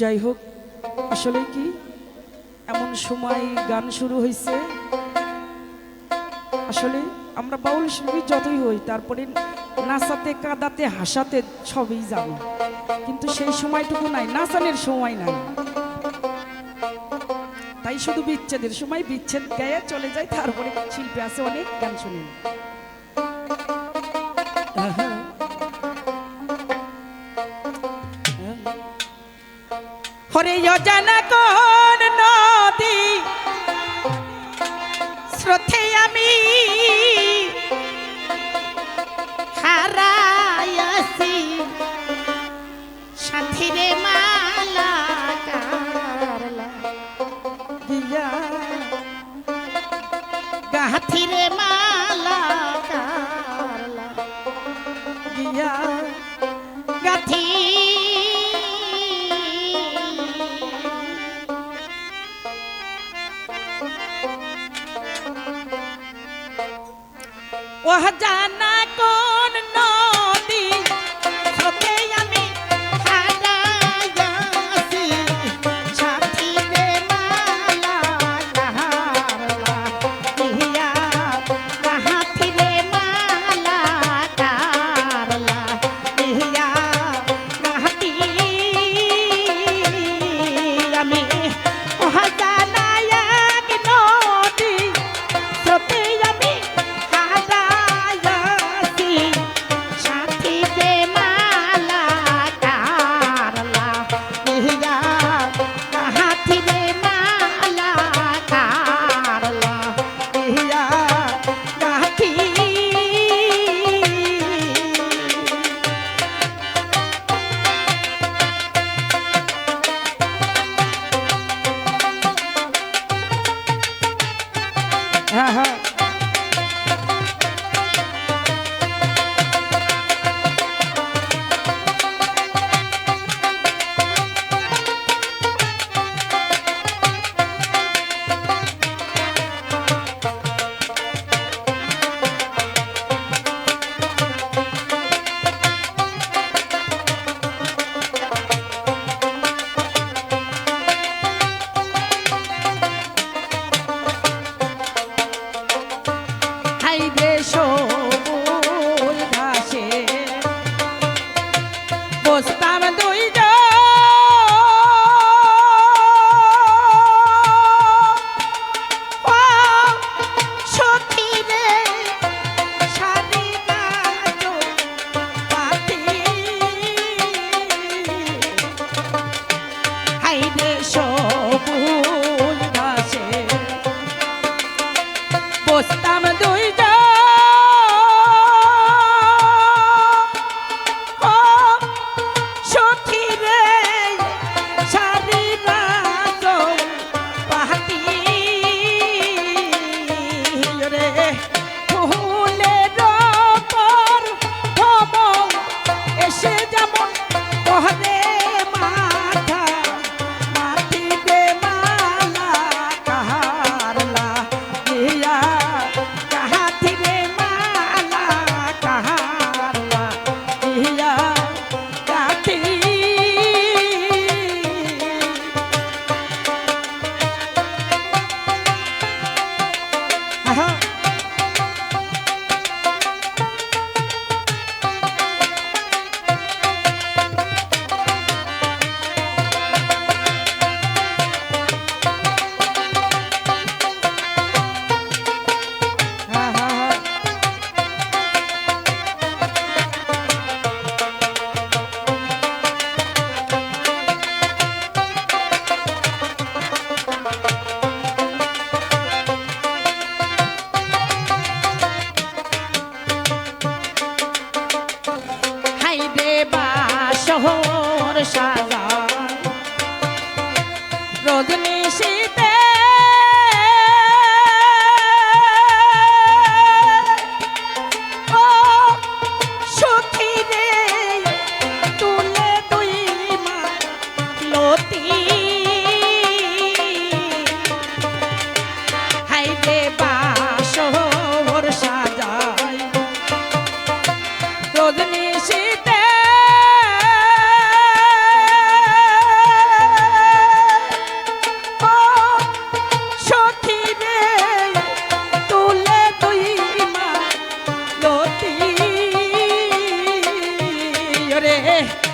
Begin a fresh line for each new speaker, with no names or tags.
যাই হোক আসলে কি এমন সময় গান শুরু হয়েছে আসলে আমরা বাউল শিল্পী যতই হই, তারপরে নাচাতে, কাদাতে, হাসাতে সবই জানি। কিন্তু সেই সময়টুকু নাই, নাচানের সময় নাই। তাই শুধু বিচ্ছেদের সময় বিচ্ছেদ গায়ে চলে যায়, তারপরে শিল্পী আছে অনেক গান শুনেন। হরে অজানা কোন নদী স্রোতে আমি
হারাইয়াছি সাথীরে মালা কারলা
গিয়া
গাথিরে মালা
গিয়া
গাথি অজানা বাসহর সাজা
রজনী শীতে
ও Hey!